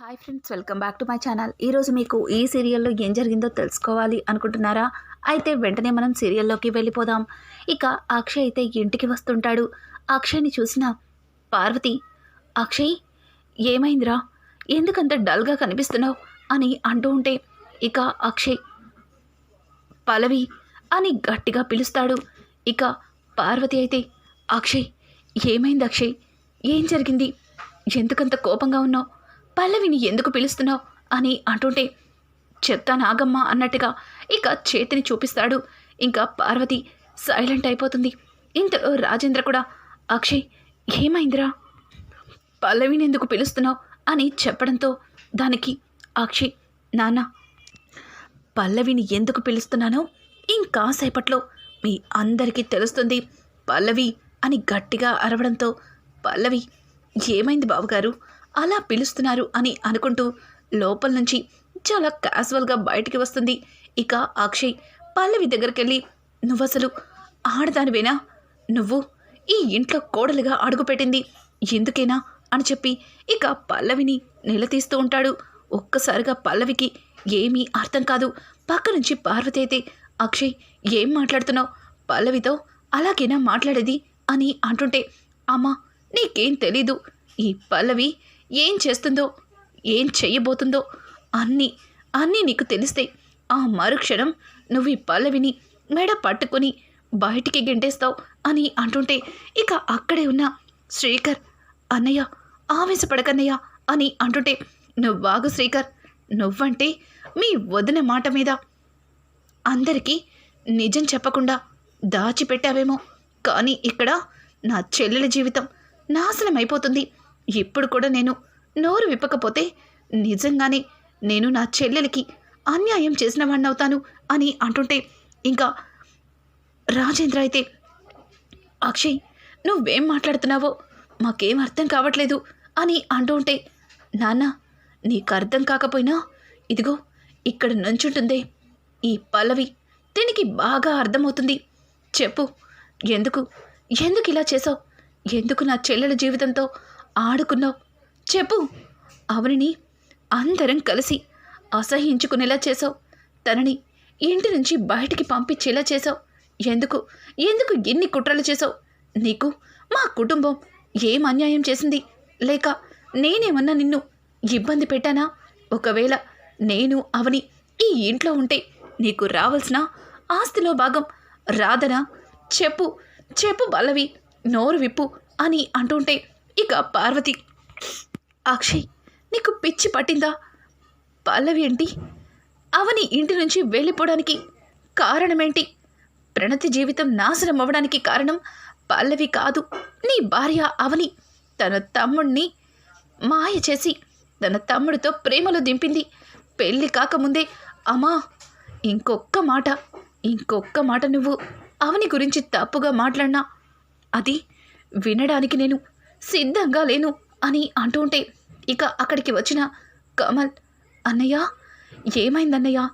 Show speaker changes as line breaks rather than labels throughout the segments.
Hi friends welcome back to my channel ఈరోజు మీకు ఈ సీరియల్లో ఏం జరిగిందో తెలుసుకోవాలి అనుకుంటున్నారా? అయితే వెంటనే మనం సీరియల్లోకి వెళ్ళిపోదాం. ఇక అక్షయ్ అయితే ఇంటికి వస్తుంటాడు. అక్షయ్ని చూసిన పార్వతి అక్షయ్ ఏమైందిరా? ఎందుకంత డల్గా కనిపిస్తున్నావు? అని అంటూ ఉంటే ఇక అక్షయ్ పలవి అని గట్టిగా పిలుస్తాడు. ఇక పార్వతి అయితే అక్షయ్ ఏమైంది అక్షయ్? ఏం జరిగింది? ఎందుకంత కోపంగా ఉన్నావు? పల్లవిని ఎందుకు పిలుస్తున్నావు? అని అంటుంటే చెప్తా నాగమ్మ అన్నట్టుగా ఇక చేతిని చూపిస్తాడు. ఇంకా పార్వతి సైలెంట్ అయిపోతుంది. ఇంతలో రాజేంద్ర కూడా అక్షయ్ ఏమైందిరా? పల్లవిని ఎందుకు పిలుస్తున్నావు? అని చెప్పడంతో దానికి అక్షయ్ నాన్న పల్లవిని ఎందుకు పిలుస్తున్నానో ఇంకాసేపట్లో మీ అందరికీ తెలుస్తుంది. పల్లవి అని గట్టిగా అరవడంతో పల్లవి ఏమైంది బావగారు? అలా పిలుస్తున్నారు అని అనుకుంటూ లోపల నుంచి చాలా క్యాజువల్గా బయటికి వస్తుంది. ఇక అక్షయ్ పల్లవి దగ్గరికి వెళ్ళి నువ్వసలు ఆడదానివేనా? నువ్వు ఈ ఇంట్లో కోడలుగా అడుగుపెట్టింది ఎందుకేనా? అని చెప్పి ఇక పల్లవిని నిలదీస్తూ ఉంటాడు. ఒక్కసారిగా పల్లవికి ఏమీ అర్థం కాదు. పక్క నుంచి పార్వతి అయితే అక్షయ్ ఏం మాట్లాడుతున్నావు? పల్లవితో అలాగేనా మాట్లాడేది? అని అంటుంటే అమ్మా నీకేం తెలీదు. ఈ పల్లవి ఏం చేస్తుందో ఏం చేయబోతుందో అన్నీ అన్నీ నీకు తెలిస్తే ఆ మరుక్షణం నువ్వు ఈ పల్లవిని మెడ పట్టుకొని బయటికి గెంటేస్తావు అని అంటుంటే ఇక అక్కడే ఉన్న శ్రీకర్ అన్నయ్య ఆవేశపడకన్నయ్య అని అంటుంటే నువ్వాగు శ్రీకర్ నువ్వంటే మీ వదిన మాట మీద అందరికీ నిజం చెప్పకుండా దాచిపెట్టావేమో. కానీ ఇక్కడ నా చెల్లెల జీవితం నాశనం అయిపోతుంది ఇప్పుడు కూడా నేను నోరు విప్పకపోతే నిజంగానే నేను నా చెల్లెలకి అన్యాయం చేసిన వాడినవుతాను అని అంటుంటే ఇంకా రాజేంద్ర అయితే అక్షయ్ నువ్వేం మాట్లాడుతున్నావో మాకేం అర్థం కావట్లేదు అని అంటూ ఉంటే నాన్న నీకు అర్థం కాకపోయినా ఇదిగో ఇక్కడ నుంచుంటుందే. ఈ పల్లవి దీనికి బాగా అర్థమవుతుంది. చెప్పు ఎందుకు ఎందుకు ఇలా చేసావు ఎందుకు నా చెల్లెల జీవితంతో ఆడుకున్నావు. చెప్పు. అవనిని అందరం కలిసి అసహించుకునేలా చేసావు తనని ఇంటి నుంచి బయటికి పంపించేలా చేసావు ఎందుకు? ఎందుకు ఎన్ని కుట్రలు చేసావు నీకు మా కుటుంబం ఏం అన్యాయం చేసింది? లేక నేనేమన్నా నిన్ను ఇబ్బంది పెట్టానా? ఒకవేళ నేను అవని ఈ ఇంట్లో ఉంటే నీకు రావాల్సిన ఆస్తిలో భాగం రాదనా? చెప్పు. చెప్పు బల్లవి నోరు విప్పు అని అంటుంటే ఇక పార్వతి అక్షయ్ నీకు పిచ్చి పట్టిందా? పల్లవి ఏంటి? అవని ఇంటి నుంచి వెళ్ళిపోవడానికి కారణమేంటి? ప్రణతి జీవితం నాశనం అవ్వడానికి కారణం పల్లవి కాదు. నీ భార్య అవని తన తమ్ముణ్ణి మాయ చేసి తన తమ్ముడితో ప్రేమలో దింపింది. పెళ్ళి కాకముందే అమ్మా ఇంకొక్క మాట ఇంకొక్క మాట నువ్వు అవని గురించి తప్పుగా మాట్లాడినా అది వినడానికి నేను సిద్ధంగా లేను అని అంటుంటే ఇక అక్కడికి వచ్చిన కమల్ అన్నయ్య ఏమైందన్నయ్య?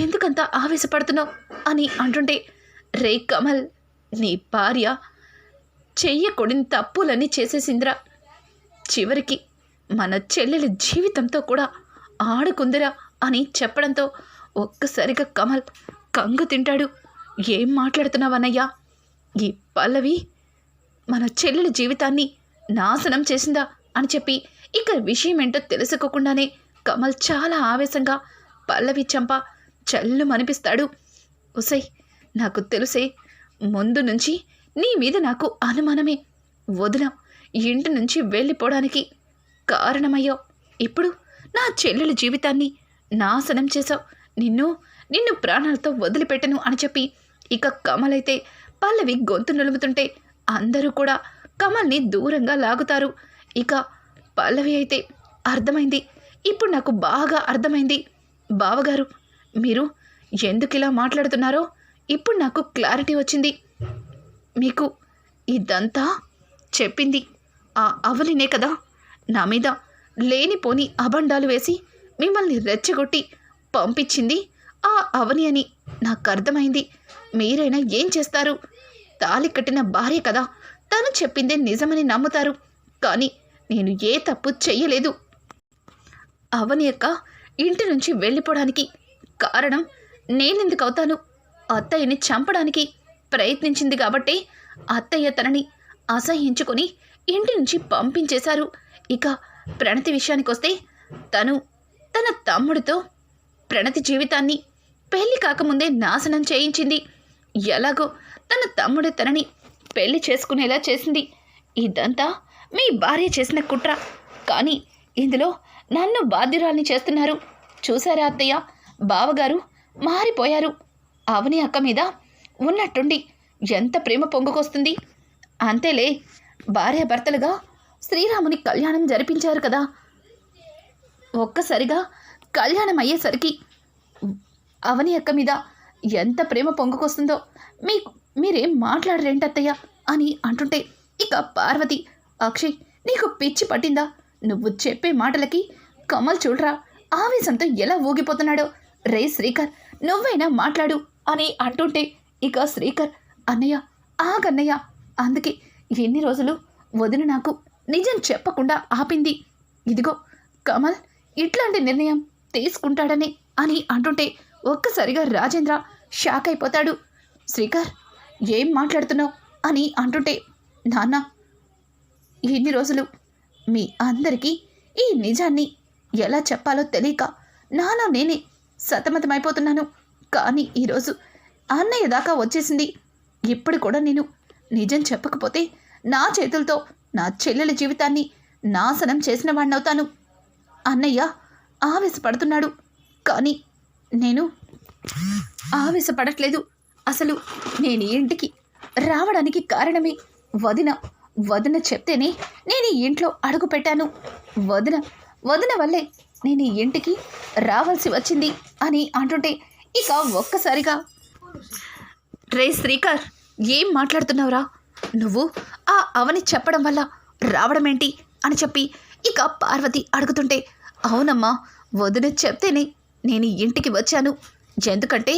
ఎందుకంత ఆవేశపడుతున్నావు? అని అంటుంటే రే కమల్ నీ భార్య చెయ్యకూడని తప్పులన్నీ చేసేసిందిరా. చివరికి మన చెల్లెల జీవితంతో కూడా ఆడుకుందిరా అని చెప్పడంతో ఒక్కసారిగా కమల్ కంగు తింటాడు. ఏం మాట్లాడుతున్నావన్నయ్యా? ఈ పల్లవి మన చెల్లెల జీవితాన్ని నాశనం చేసిందా అని చెప్పి ఇక విషయం ఏంటో తెలుసుకోకుండానే కమల్ చాలా ఆవేశంగా పల్లవి చంప చల్లు మనిపిస్తాడు ఉసై నాకు తెలుసే ముందు నుంచి నీ మీద నాకు అనుమానమే. వదిన ఇంటి నుంచి వెళ్ళిపోవడానికి కారణమయ్యో. ఇప్పుడు నా చెల్లెల జీవితాన్ని నాశనం చేశావు. నిన్ను నిన్ను ప్రాణాలతో వదిలిపెట్టను అని చెప్పి ఇక కమలైతే పల్లవి గొంతు నలుముతుంటే అందరూ కూడా కమల్ని దూరంగా లాగుతారు. ఇక పల్లవి అయితే అర్థమైంది. ఇప్పుడు నాకు బాగా అర్థమైంది. బావగారు మీరు ఎందుకు ఇలా మాట్లాడుతున్నారో? ఇప్పుడు నాకు క్లారిటీ వచ్చింది. మీకు ఇదంతా చెప్పింది ఆ అవలినే కదా? నా మీద లేనిపోని అబండాలు వేసి మిమ్మల్ని రెచ్చగొట్టి పంపించింది ఆ అవని అని. నాకు అర్థమైంది. మీరైనా ఏం చేస్తారు? తాలి కట్టిన భార్య కదా? తను చెప్పిందే నిజమని నమ్ముతారు. కానీ నేను ఏ తప్పు చెయ్యలేదు. అవని యొక్క ఇంటి నుంచి వెళ్ళిపోవడానికి కారణం నేనెందుకు అవుతాను? అత్తయ్యని చంపడానికి ప్రయత్నించింది కాబట్టి అత్తయ్య తనని అసహ్యించుకొని ఇంటి నుంచి పంపించేశారు. ఇక ప్రణతి విషయానికి వస్తే తను తన తమ్ముడితో ప్రణతి జీవితాన్ని పెళ్ళి కాకముందే నాశనం చేయించింది. ఎలాగో తన తమ్ముడు తనని పెళ్ళి చేసుకునేలా చేసింది. ఇదంతా మీ భార్య చేసిన కుట్ర. కానీ ఇందులో నన్ను బాధ్యురాల్ని చేస్తున్నారు. చూసారా అత్తయ్య? బావగారు మారిపోయారు. అవని అక్క మీద ఉన్నట్టుండి ఎంత ప్రేమ పొంగుకొస్తుంది. అంతేలే భార్యాభర్తలుగా శ్రీరాముని కళ్యాణం జరిపించారు కదా. ఒక్కసారిగా కళ్యాణం అయ్యేసరికి అవని అక్క మీద ఎంత ప్రేమ పొంగుకొస్తుందో మీకు మీరేం మాట్లాడరేంటత్తయ్య అని అంటుంటే ఇక పార్వతి అక్షయ్ నీకు పిచ్చి పట్టిందా? నువ్వు చెప్పే మాటలకి కమల్ చూడరా ఆవేశంతో ఎలా ఊగిపోతున్నాడో? రే శ్రీకర్ నువ్వైనా మాట్లాడు అని అంటుంటే ఇక శ్రీకర్ అన్నయ్య ఆగన్నయ్య అందుకే ఎన్ని రోజులు వదిన నాకు నిజం చెప్పకుండా ఆపింది. ఇదిగో కమల్ ఇట్లాంటి నిర్ణయం తీసుకుంటాడని అని అంటుంటే ఒక్కసారిగా రాజేంద్ర షాక్ అయిపోతాడు. శ్రీకర్ ఏం మాట్లాడుతున్నావు? అని అంటుంటే నాన్న ఇన్ని రోజులు మీ అందరికీ ఈ నిజాన్ని ఎలా చెప్పాలో తెలియక నాలో నేనే సతమతమైపోతున్నాను. కానీ ఈరోజు అన్నయ్య దాకా వచ్చేసింది. ఇప్పుడు కూడా నేను నిజం చెప్పకపోతే నా చేతులతో నా చెల్లెల జీవితాన్ని నాశనం చేసిన వాడినవుతాను అన్నయ్య ఆవేశపడుతున్నాడు. కానీ నేను ఆవేశపడట్లేదు. అసలు నేను ఇంటికి రావడానికి కారణమే వదిన. వదిన చెప్తేనే నేను ఈ ఇంట్లో అడుగు పెట్టాను. వదిన వదిన వల్లే నేను ఈ ఇంటికి రావాల్సి వచ్చింది అని అంటుంటే ఇక ఒక్కసారిగా రే శ్రీకర్ ఏం మాట్లాడుతున్నావురా? నువ్వు ఆ అవని చెప్పడం వల్ల రావడం ఏంటి అని చెప్పి ఇక పార్వతి అడుగుతుంటే అవునమ్మా వదిన చెప్తేనే నేను ఇంటికి వచ్చాను. ఎందుకంటే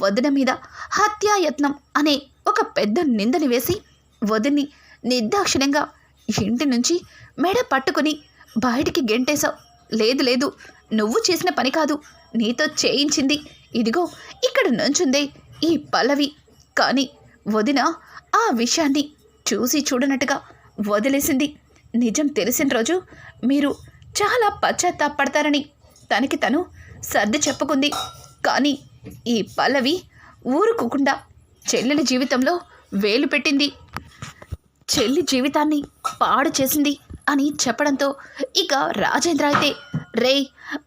వదిన మీద హత్యాయత్నం అనే ఒక పెద్ద నిందని వేసి వదిన్ని నిర్దాక్షిణ్యంగా ఇంటి నుంచి మెడ పట్టుకుని బయటికి గెంటేశావు. లేదు లేదు నువ్వు చేసిన పని కాదు. నీతో చేయించింది. ఇదిగో ఇక్కడ నుంచుందే ఈ పల్లవి. కానీ వదిన ఆ విషయాన్ని చూసి చూడనట్టుగా వదిలేసింది. నిజం తెలిసిన రోజు మీరు చాలా పశ్చాత్తాపడతారని తనకి తను సర్ది చెప్పుకుంది. కానీ ఈ పల్లవి ఊరుకోకుండా చెల్లెల జీవితంలో వేలు పెట్టింది. చెల్లి జీవితాన్ని పాడు చేసింది అని చెప్పడంతో ఇక రాజేంద్ర అయితే రే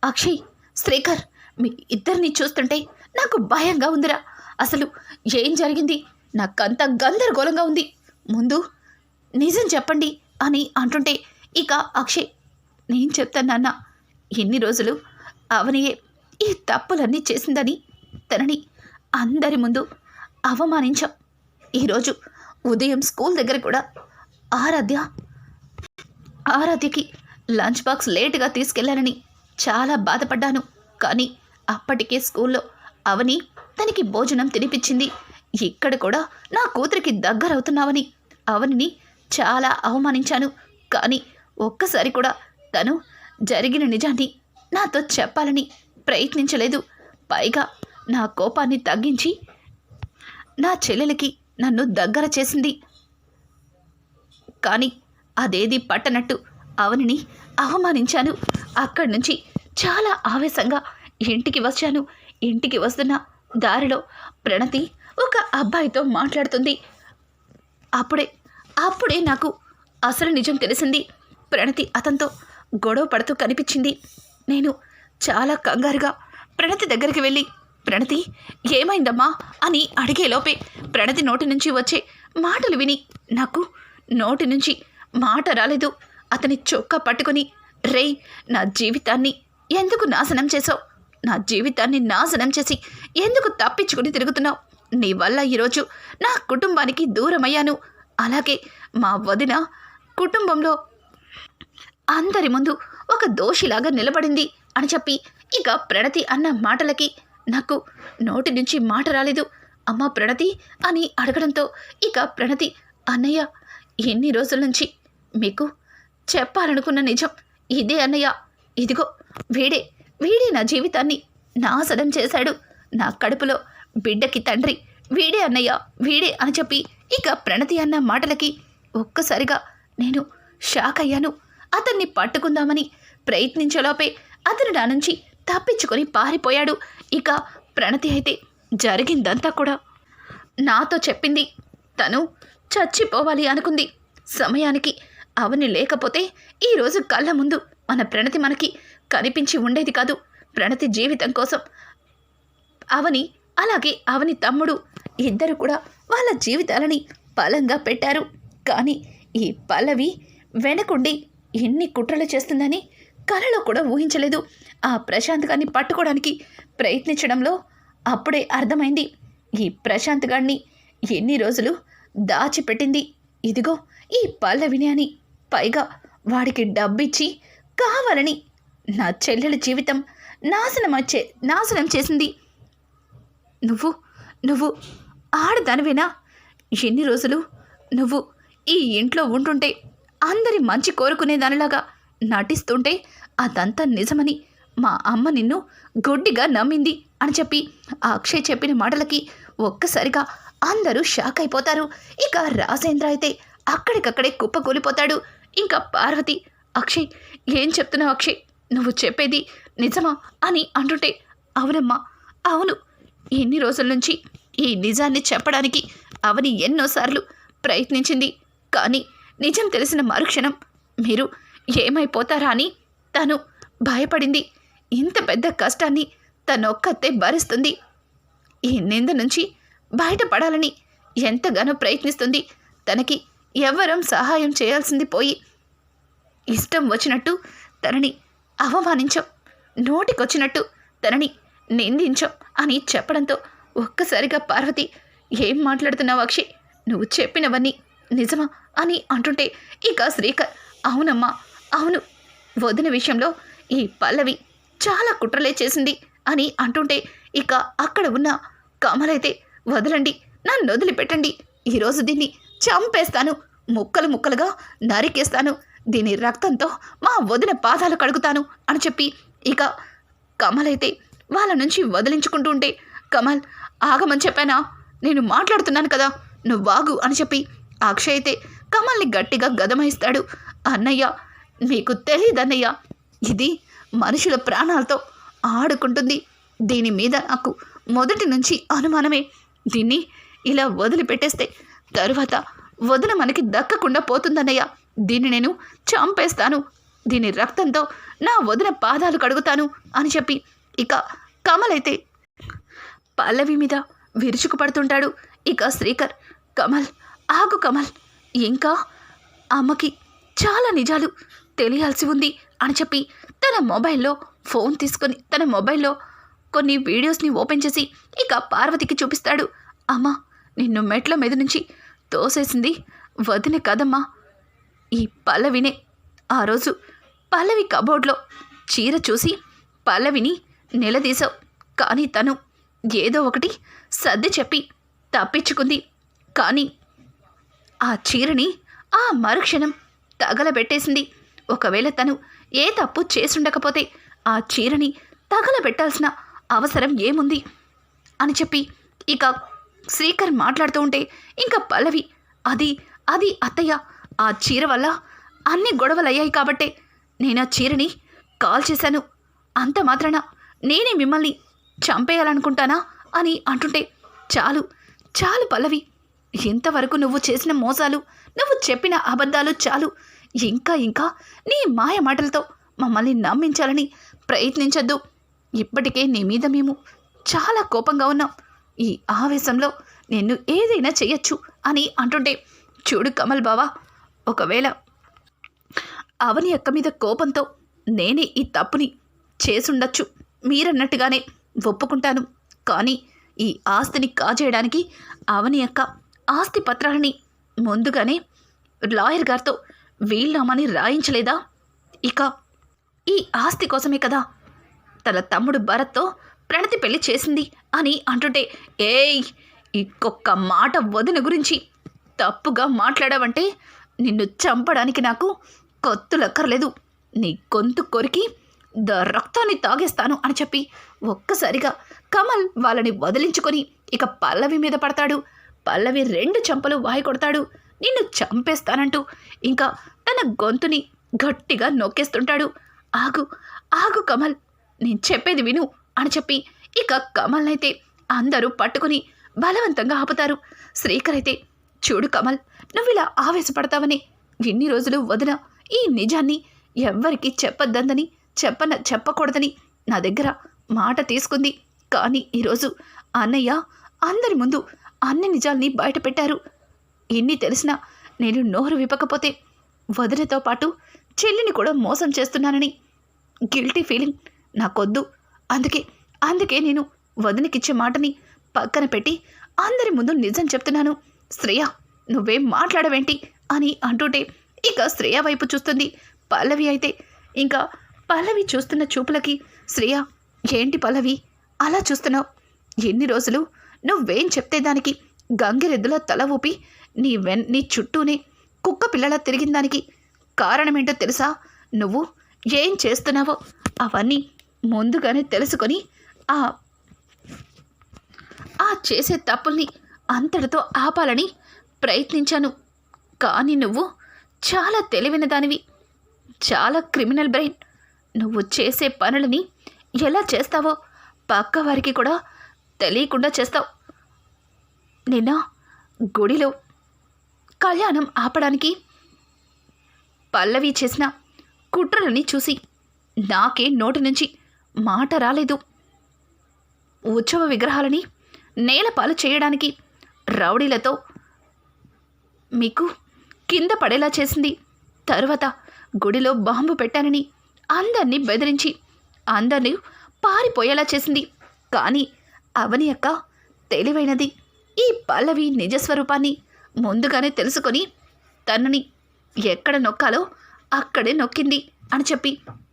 అక్షయ్ శ్రీకర్ మీ ఇద్దరిని చూస్తుంటే నాకు భయంగా ఉందిరా. అసలు ఏం జరిగింది? నాకంత గందరగోళంగా ఉంది. ముందు నిజం చెప్పండి అని అంటుంటే ఇక అక్షయ్ నేను చెప్తాను నాన్న ఎన్ని రోజులు అవనియే ఈ తప్పులన్నీ చేసిందని తనని. అందరి ముందు అవమానించాం. ఈరోజు ఉదయం స్కూల్ దగ్గర కూడా ఆరాధ్య ఆరాధ్యకి లంచ్ బాక్స్ లేటుగా తీసుకెళ్ళానని చాలా బాధపడ్డాను. కానీ అప్పటికే స్కూల్లో అవని తనకి భోజనం తినిపించింది. ఇక్కడ కూడా నా కూతురికి దగ్గరవుతున్నావని అవనిని చాలా అవమానించాను. కానీ ఒక్కసారి కూడా తను జరిగిన నిజాన్ని నాతో చెప్పాలని ప్రయత్నించలేదు. పైగా నా కోపాన్ని తగ్గించి నా చెల్లెలకి నన్ను దగ్గర చేసింది. కానీ అదేది పట్టనట్టు అవనిని అవమానించాను. అక్కడి నుంచి చాలా ఆవేశంగా ఇంటికి వచ్చాను. ఇంటికి వస్తున్న దారిలో ప్రణతి ఒక అబ్బాయితో మాట్లాడుతుంది. అప్పుడే అప్పుడే నాకు అసలు నిజం తెలిసింది. ప్రణతి అతనితో గొడవ పడుతూ కనిపించింది. నేను చాలా కంగారుగా ప్రణతి దగ్గరికి వెళ్ళి ప్రణతి ఏమైందమ్మా? అని అడిగేలోపే ప్రణతి నోటి నుంచి వచ్చే మాటలు విని నాకు నోటి నుంచి మాట రాలేదు. అతని చొక్కా పట్టుకుని రేయ్ నా జీవితాన్ని ఎందుకు నాశనం చేసావు నా జీవితాన్ని నాశనం చేసి ఎందుకు తప్పించుకుని తిరుగుతున్నావు? నీ వల్ల ఈరోజు నా కుటుంబానికి దూరమయ్యాను. అలాగే మా వదిన కుటుంబంలో అందరి ముందు ఒక దోషిలాగా నిలబడింది అని చెప్పి ఇక ప్రణతి అన్న మాటలకి నాకు నోటి నుంచి మాట రాలేదు. అమ్మ ప్రణతి అని అడగడంతో ఇక ప్రణతి అన్నయ్య ఎన్ని రోజుల నుంచి మీకు చెప్పాలనుకున్న నిజం ఇదే అన్నయ్య. ఇదిగో వీడే వీడే నా జీవితాన్ని నాశనం చేశాడు. నా కడుపులో బిడ్డకి తండ్రి వీడే అన్నయ్య వీడే అని చెప్పి ఇక ప్రణతి అన్న మాటలకి ఒక్కసారిగా నేను షాక్ అయ్యాను. అతన్ని పట్టుకుందామని ప్రయత్నించేలోపే అతను నా నుంచి తప్పించుకొని పారిపోయాడు. ఇక ప్రణతి అయితే జరిగిందంతా కూడా. నాతో చెప్పింది తను చచ్చిపోవాలి అనుకుంది. సమయానికి అవని లేకపోతే ఈరోజు కళ్ళ ముందు మన ప్రణతి మనకి కనిపించి ఉండేది కాదు. ప్రణతి జీవితం కోసం అవని అలాగే అవని తమ్ముడు ఇద్దరు కూడా వాళ్ళ జీవితాలని బలంగా పెట్టారు. కానీ ఈ పల్లవి వెనకుండి ఎన్ని కుట్రలు చేస్తుందని కలలో కూడా ఊహించలేదు. ఆ ప్రశాంత్ గారిని పట్టుకోవడానికి ప్రయత్నించడంలో అప్పుడే అర్థమైంది. ఈ ప్రశాంత్ గారిని ఎన్ని రోజులు దాచిపెట్టింది? ఇదిగో ఈ పల్లవిని అని. పైగా వాడికి డబ్బిచ్చి కావాలని నా చెల్లెల జీవితం నాశనం వచ్చే నాశనం చేసింది. నువ్వు నువ్వు ఆడదానివేనా? ఎన్ని రోజులు నువ్వు ఈ ఇంట్లో ఉంటుంటే అందరి మంచి కోరుకునే దానిలాగా నటిస్తుంటే అదంతా నిజమని మా అమ్మ నిన్ను గుడ్డిగా నమ్మింది అని చెప్పి ఆ అక్షయ్ చెప్పిన మాటలకి ఒక్కసారిగా అందరూ షాక్ అయిపోతారు. ఇక రాజేంద్ర అయితే అక్కడికక్కడే కుప్పకూలిపోతాడు. ఇంకా పార్వతి అక్షయ్ ఏం చెప్తున్నావు అక్షయ్? నువ్వు చెప్పేది నిజమా? అని అంటుంటే అవునమ్మా అవును. ఎన్ని రోజుల నుంచి ఈ నిజాన్ని చెప్పడానికి అవని ఎన్నోసార్లు ప్రయత్నించింది. కానీ నిజం తెలిసిన మరుక్షణం మీరు ఏమైపోతారా అని తను భయపడింది. ఇంత పెద్ద కష్టాన్ని తనొక్కతే భరిస్తుంది. ఈ నింద నుంచి బయటపడాలని ఎంతగానో ప్రయత్నిస్తుంది. తనకి ఎవ్వరం సహాయం చేయాల్సింది పోయి. ఇష్టం వచ్చినట్టు తనని అవమానించం. నోటికొచ్చినట్టు తనని నిందించం అని చెప్పడంతో ఒక్కసారిగా పార్వతి ఏం మాట్లాడుతున్నావు అక్షయ్ నువ్వు చెప్పినవన్నీ నిజమా? అని అంటుంటే ఇక శ్రీకర్ అవునమ్మా. అవును వదిన విషయంలో ఈ పల్లవి చాలా కుట్రలే చేసింది అని అంటుంటే ఇక అక్కడ ఉన్న కమలైతే వదలండి నన్ను వదిలిపెట్టండి ఈరోజు దీన్ని చంపేస్తాను ముక్కలు ముక్కలుగా నరికేస్తాను దీని రక్తంతో మా వదిన పాదాలు కడుగుతాను అని చెప్పి ఇక కమలైతే వాళ్ళ నుంచి వదిలించుకుంటూ ఉంటే కమల్ ఆగమని చెప్పానా? నేను మాట్లాడుతున్నాను కదా నువ్వు వాగు అని చెప్పి అక్షయ్ అయితే కమల్ని గట్టిగా గదమాయిస్తాడు. అన్నయ్య మీకు తెలియదన్నయ్య ఇది మనుషుల ప్రాణాలతో ఆడుకుంటుంది. దీని మీద నాకు మొదటి నుంచి అనుమానమే. దీన్ని ఇలా వదిలిపెట్టేస్తే తరువాత వదిన మనకి దక్కకుండా పోతుందన్నయ్య. దీన్ని నేను చంపేస్తాను. దీని రక్తంతో నా వదిన పాదాలు కడుగుతాను అని చెప్పి ఇక కమలైతే పల్లవి మీద విరుచుకు పడుతుంటాడు ఇక శ్రీకర్ కమల్ ఆగు కమల్. ఇంకా అమ్మకి చాలా నిజాలు. తెలియాల్సి ఉంది అని చెప్పి తన మొబైల్లో ఫోన్ తీసుకొని తన మొబైల్లో కొన్ని వీడియోస్ని ఓపెన్ చేసి ఇక పార్వతికి చూపిస్తాడు. అమ్మా నిన్ను మెట్ల మీద నుంచి తోసేసింది వదిన కదమ్మా. ఈ పల్లవినే. ఆ రోజు పల్లవి కబోర్డ్లో చీర చూసి పల్లవిని నిలదీశావు. కానీ తను ఏదో ఒకటి సర్ది చెప్పి తప్పించుకుంది. కానీ ఆ చీరని ఆ మరుక్షణం తగలబెట్టేసింది. ఒకవేళ తను ఏ తప్పు చేసుండకపోతే ఆ చీరని తగలబెట్టాల్సిన అవసరం ఏముంది? అని చెప్పి ఇక శ్రీకర్ మాట్లాడుతూ ఉంటే ఇంకా పల్లవి అది అది అత్తయ్య ఆ చీర వల్ల అన్ని గొడవలయ్యాయి కాబట్టే నేను ఆ చీరని కాల్ చేశాను. అంత మాత్రాన నేనే మిమ్మల్ని చంపేయాలనుకుంటానా అని అంటుంటే చాలు చాలు పల్లవి. ఇంతవరకు నువ్వు చేసిన మోసాలు నువ్వు చెప్పిన అబద్ధాలు చాలు. ఇంకా ఇంకా నీ మాయ మాటలతో మమ్మల్ని నమ్మించాలని ప్రయత్నించొద్దు. ఇప్పటికే నీ మీద మేము చాలా కోపంగా ఉన్నాం. ఈ ఆవేశంలో నిన్ను ఏదైనా చెయ్యొచ్చు అని అంటుంటే చూడు కమల్ బావా ఒకవేళ అవని అక్క మీద కోపంతో నేనే ఈ తప్పుని చేసుండొచ్చు. మీరన్నట్టుగానే ఒప్పుకుంటాను. కానీ ఈ ఆస్తిని కాజేయడానికి అవని యొక్క ఆస్తి పత్రాలని ముందుగానే లాయర్ గారితో వీళ్ళమని రాయించలేదా? ఇక ఈ ఆస్తి కోసమే కదా తన తమ్ముడు భరత్తో ప్రణతి పెళ్ళి చేసింది అని అంటుంటే ఏయ్ ఇంకొక్క మాట వదిన గురించి తప్పుగా మాట్లాడావంటే నిన్ను చంపడానికి నాకు కొత్తులక్కర్లేదు. నీ గొంతు కొరికి ద రక్తాన్ని తాగేస్తాను అని చెప్పి ఒక్కసారిగా కమల్ వాళ్ళని వదిలించుకొని ఇక పల్లవి మీద పడతాడు. పల్లవి రెండు చెంపలు వాయి కొడతాడు. నిన్ను చంపేస్తానంటూ ఇంకా తన గొంతుని గట్టిగా నొక్కేస్తుంటాడు. ఆగు ఆగు కమల్ నేను చెప్పేది విను అని చెప్పి ఇక కమల్నైతే అయితే అందరూ పట్టుకుని బలవంతంగా ఆపుతారు. శ్రీకర్ అయితే చూడు కమల్ నువ్వు ఇలా ఆవేశపడతావని ఇన్ని రోజులు వదిన ఈ నిజాన్ని ఎవ్వరికీ చెప్పొద్దందని చెప్పన చెప్పకూడదని నా దగ్గర మాట తీసుకుంది. కానీ ఈరోజు అన్నయ్య అందరి ముందు అన్ని నిజాల్ని బయటపెట్టారు. ఎన్ని తెలిసినా నేను నోరు విప్పకపోతే వదినతో పాటు చెల్లిని కూడా మోసం చేస్తున్నానని గిల్టీ ఫీలింగ్ నాకొద్దు. అందుకే అందుకే నేను వదినకిచ్చే మాటని పక్కన పెట్టి అందరి ముందు నిజం చెప్తున్నాను. శ్రేయ నువ్వేం మాట్లాడవేంటి అని అంటుంటే ఇక శ్రేయ వైపు చూస్తుంది పల్లవి అయితే. ఇంకా పల్లవి చూస్తున్న చూపులకి శ్రేయ ఏంటి పల్లవి? అలా చూస్తున్నావు? ఎన్ని రోజులు? నువ్వేం చెప్తే దానికి గంగిరెద్దుల తల ఊపి నీ వెన్ నీ చుట్టూనే కుక్క పిల్లల తిరిగిన దానికి కారణమేంటో తెలుసా? నువ్వు ఏం చేస్తున్నావో అవన్నీ ముందుగానే తెలుసుకొని ఆ ఆ చేసే తప్పుల్ని అంతటితో ఆపాలని ప్రయత్నించాను. కానీ నువ్వు చాలా తెలివైన దానివి చాలా క్రిమినల్ బ్రెయిన్. నువ్వు చేసే పనులని ఎలా చేస్తావో పక్క వారికి కూడా తెలియకుండా చేస్తావు. నిన్న గుడిలో కళ్యాణం ఆపడానికి పల్లవి చేసిన కుట్రలని చూసి నాకే నోటి నుంచి మాట రాలేదు. ఉత్సవ విగ్రహాలని నేలపాలు చేయడానికి రౌడీలతో మీకు కింద పడేలా చేసింది. తరువాత గుడిలో బాంబు పెట్టానని అందరినీ బెదిరించి అందరినీ పారిపోయేలా చేసింది. కానీ అవని అక్క తెలివైనది. ఈ పల్లవి నిజస్వరూపాన్ని ముందుగానే తెలుసుకొని తనని ఎక్కడ నొక్కాలో అక్కడే నొక్కింది అని చెప్పి.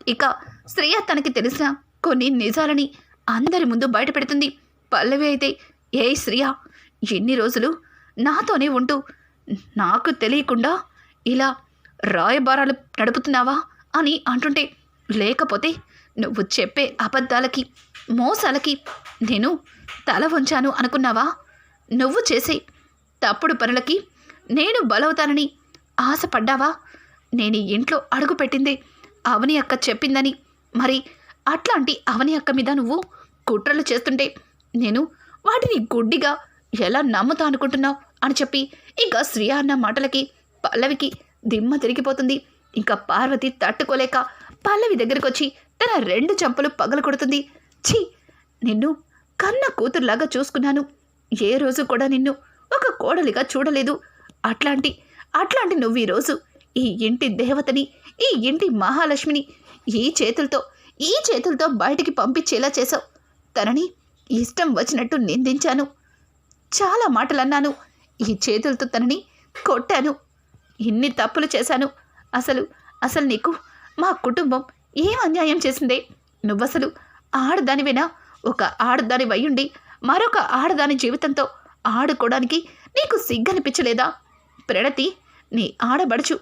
ఇక శ్రేయ తనకి తెలిసిన కొన్ని నిజాలని అందరి ముందు బయటపెడుతుంది. పల్లవి అయితే ఏ శ్రియ ఎన్ని రోజులు నాతోనే ఉంటూ నాకు తెలియకుండా ఇలా రాయబారాలు నడుపుతున్నావా? అని అంటుంటే లేకపోతే నువ్వు చెప్పే అబద్ధాలకి మోసాలకి నేను తల వంచాను అనుకున్నావా? నువ్వు చేసే తప్పుడు పనులకి నేను బలవుతానని ఆశపడ్డావా? నేను ఇంట్లో అడుగు పెట్టిందే అవని అక్క చెప్పిందని. మరి అట్లాంటి అవని అక్క మీద నువ్వు కుట్రలు చేస్తుంటే నేను వాటిని గుడ్డిగా ఎలా నమ్ముతా అనుకుంటున్నావు అని చెప్పి ఇంకా శ్రియ అన్న మాటలకి పల్లవికి దిమ్మ తిరిగిపోతుంది. ఇంకా పార్వతి తట్టుకోలేక పల్లవి దగ్గరికి వచ్చి తన రెండు చెంపలు పగలు కొడుతుంది ఛీ! నిన్ను కన్న కూతురులాగా చూసుకున్నాను. ఏ రోజు కూడా నిన్ను ఒక కోడలిగా చూడలేదు. అట్లాంటి అట్లాంటి నువ్వు ఈరోజు ఈ ఇంటి దేవతని ఈ ఇంటి మహాలక్ష్మిని ఈ చేతులతో ఈ చేతులతో బయటికి పంపించేలా చేశావు. తనని ఇష్టం వచ్చినట్టు నిందించాను. చాలా మాటలు అన్నాను ఈ చేతులతో తనని కొట్టాను. ఇన్ని తప్పులు చేశాను. అసలు అసలు నీకు మా కుటుంబం ఏం అన్యాయం చేసిందే? నువ్వసలు ఆడదానివేనా? ఒక ఆడదాని వయ్యుండి మరొక ఆడదాని జీవితంతో ఆడుకోవడానికి నీకు సిగ్గనిపించలేదా? ప్రణతి నీ ఆడబడుచు.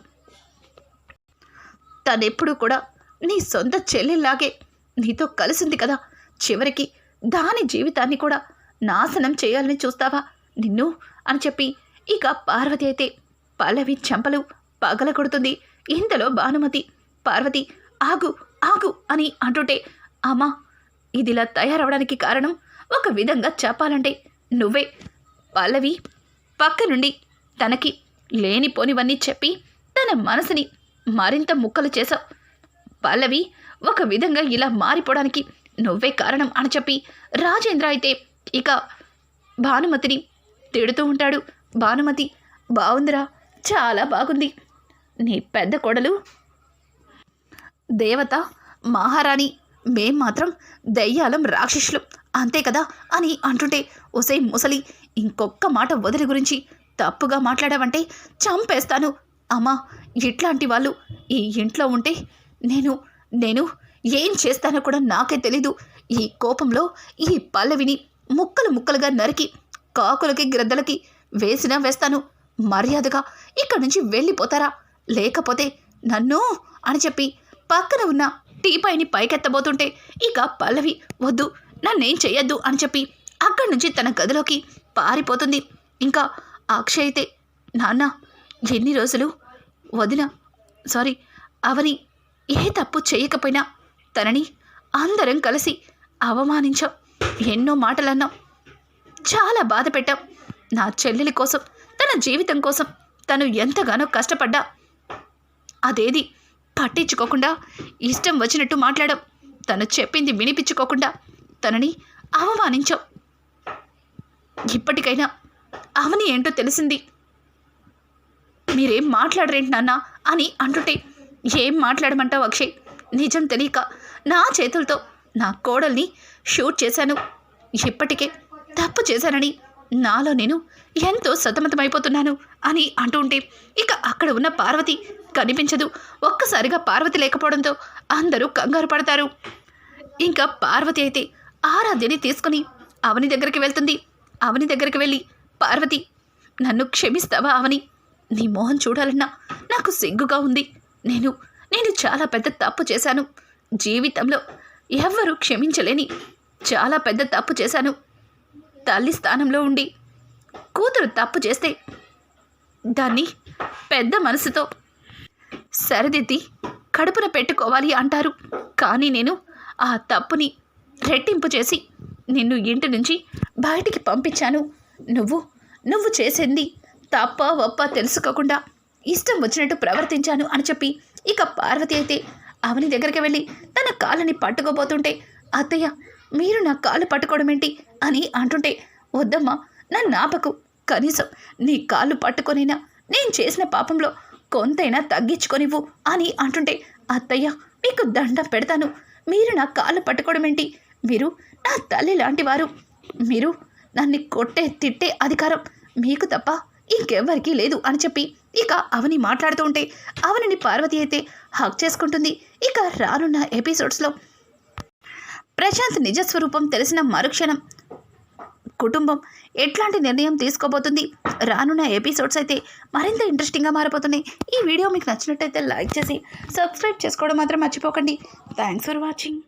తనెప్పుడు కూడా నీ సొంత చెల్లెల్లాగే నీతో కలిసింది కదా. చివరికి దాని జీవితాన్ని కూడా నాశనం చేయాలని చూస్తావా నిన్ను? అని చెప్పి ఇక పార్వతి అయితే పల్లవి చెంపలు పగల కొడుతుంది ఇంతలో భానుమతి పార్వతి ఆగు ఆగు అని అంటుంటే అమ్మా ఇదిలా తయారవడానికి కారణం ఒక విధంగా చెప్పాలంటే నువ్వే. పల్లవి పక్క నుండి తనకి లేనిపోనివన్నీ చెప్పి తన మనసుని మరింత ముక్కలు చేశావు. పల్లవి ఒక విధంగా ఇలా మారిపోవడానికి నువ్వే కారణం అని చెప్పి రాజేంద్ర అయితే ఇక భానుమతిని తిడుతూ ఉంటాడు. భానుమతి బాగుందిరా చాలా బాగుంది. నీ పెద్ద కొడలు దేవత మహారాణి మేం మాత్రం దయ్యాలం రాక్షసులు అంతే కదా? అని అంటుంటే ఒసే ముసలి ఇంకొక్క మాట వదిలి గురించి తప్పుగా మాట్లాడావంటే చంపేస్తాను. అమ్మా ఇట్లాంటి వాళ్ళు ఈ ఇంట్లో ఉంటే నేను నేను ఏం చేస్తానో కూడా నాకే తెలీదు. ఈ కోపంలో ఈ పల్లవిని ముక్కలు ముక్కలుగా నరికి కాకులకి గ్రద్దలకి వేసినా వేస్తాను. మర్యాదగా ఇక్కడి నుంచి వెళ్ళిపోతారా? లేకపోతే నన్ను అని చెప్పి పక్కన ఉన్న టీపాయిని పైకెత్తబోతుంటే ఇక పల్లవి వద్దు నన్నేం చేయొద్దు అని చెప్పి అక్కడి నుంచి తన గదిలోకి పారిపోతుంది. ఇంకా అక్షయ్ అయితే నాన్న ఎన్ని రోజులు? వదిన సారీ అవని ఏ తప్పు చేయకపోయినా తనని అందరం కలిసి అవమానించాం. ఎన్నో మాటలన్నాం. చాలా బాధ పెట్టాం. నా చెల్లెలి కోసం తన జీవితం కోసం తను ఎంతగానో కష్టపడ్డా. అదేది పట్టించుకోకుండా ఇష్టం వచ్చినట్టు మాట్లాడాం. తను చెప్పింది వినిపించుకోకుండా తనని అవమానించాం. ఇప్పటికైనా అవని ఏంటో తెలిసింది. మీరేం మాట్లాడరేంటి నాన్న అని అంటుంటే ఏం మాట్లాడమంటావు అక్షయ్? నిజం తెలియక నా చేతులతో నా కోడల్ని షూట్ చేశాను. ఇప్పటికే తప్పు చేశానని నాలో నేను ఎంతో సతమతమైపోతున్నాను అని అంటూ ఉంటే ఇక అక్కడ ఉన్న పార్వతి కనిపించదు. ఒక్కసారిగా పార్వతి లేకపోవడంతో అందరూ కంగారు పడతారు. ఇంకా పార్వతి అయితే ఆరాధ్యని తీసుకుని అవని దగ్గరికి వెళ్తుంది. అవని దగ్గరికి వెళ్ళి పార్వతి నన్ను క్షమిస్తావా అవని నీ మోహం చూడాలన్నా నాకు సిగ్గుగా ఉంది. నేను నేను చాలా పెద్ద తప్పు చేశాను. జీవితంలో ఎవ్వరూ క్షమించలేని చాలా పెద్ద తప్పు చేశాను. తల్లి స్థానంలో ఉండి కూతురు తప్పు చేస్తే దాన్ని పెద్ద మనసుతో సరిదిద్ది కడుపున పెట్టుకోవాలి అంటారు. కానీ నేను ఆ తప్పుని రెట్టింపు చేసి నిన్ను ఇంటి నుంచి బయటికి పంపించాను. నువ్వు నువ్వు చేసింది తప్ప ఒప్ప తెలుసుకోకుండా ఇష్టం వచ్చినట్టు ప్రవర్తించాను అని చెప్పి ఇక పార్వతి అయితే అవని దగ్గరికి వెళ్ళి తన కాళ్ళని పట్టుకోబోతుంటే అత్తయ్య మీరు నా కాళ్ళు పట్టుకోవడం ఏంటి? అని అంటుంటే వద్దమ్మా నన్ను ఆపకు కనీసం నీ కాళ్ళు పట్టుకొనినా నేను చేసిన పాపంలో కొంతైనా తగ్గించుకొనివ్వు అని అంటుంటే అత్తయ్య మీకు దండం పెడతాను. మీరు నా కాళ్ళు పట్టుకోవడం ఏంటి? మీరు నా తల్లి లాంటివారు మీరు నన్ను కొట్టే తిట్టే అధికారం మీకు తప్ప ఇంకెవ్వరికీ లేదు అని చెప్పి ఇక అవని మాట్లాడుతూ ఉంటే అవనిని పార్వతి అయితే హక్ చేసుకుంటుంది. ఇక రానున్న ఎపిసోడ్స్లో ప్రశాంత్ నిజస్వరూపం తెలిసిన మరుక్షణం కుటుంబం ఎట్లాంటి నిర్ణయం తీసుకోబోతుంది? రానున్న ఎపిసోడ్స్ అయితే మరింత ఇంట్రెస్టింగ్గా మారిపోతున్నాయి. ఈ వీడియో మీకు నచ్చినట్టయితే లైక్ చేసి సబ్స్క్రైబ్ చేసుకోవడం మాత్రం మర్చిపోకండి. Thanks for watching.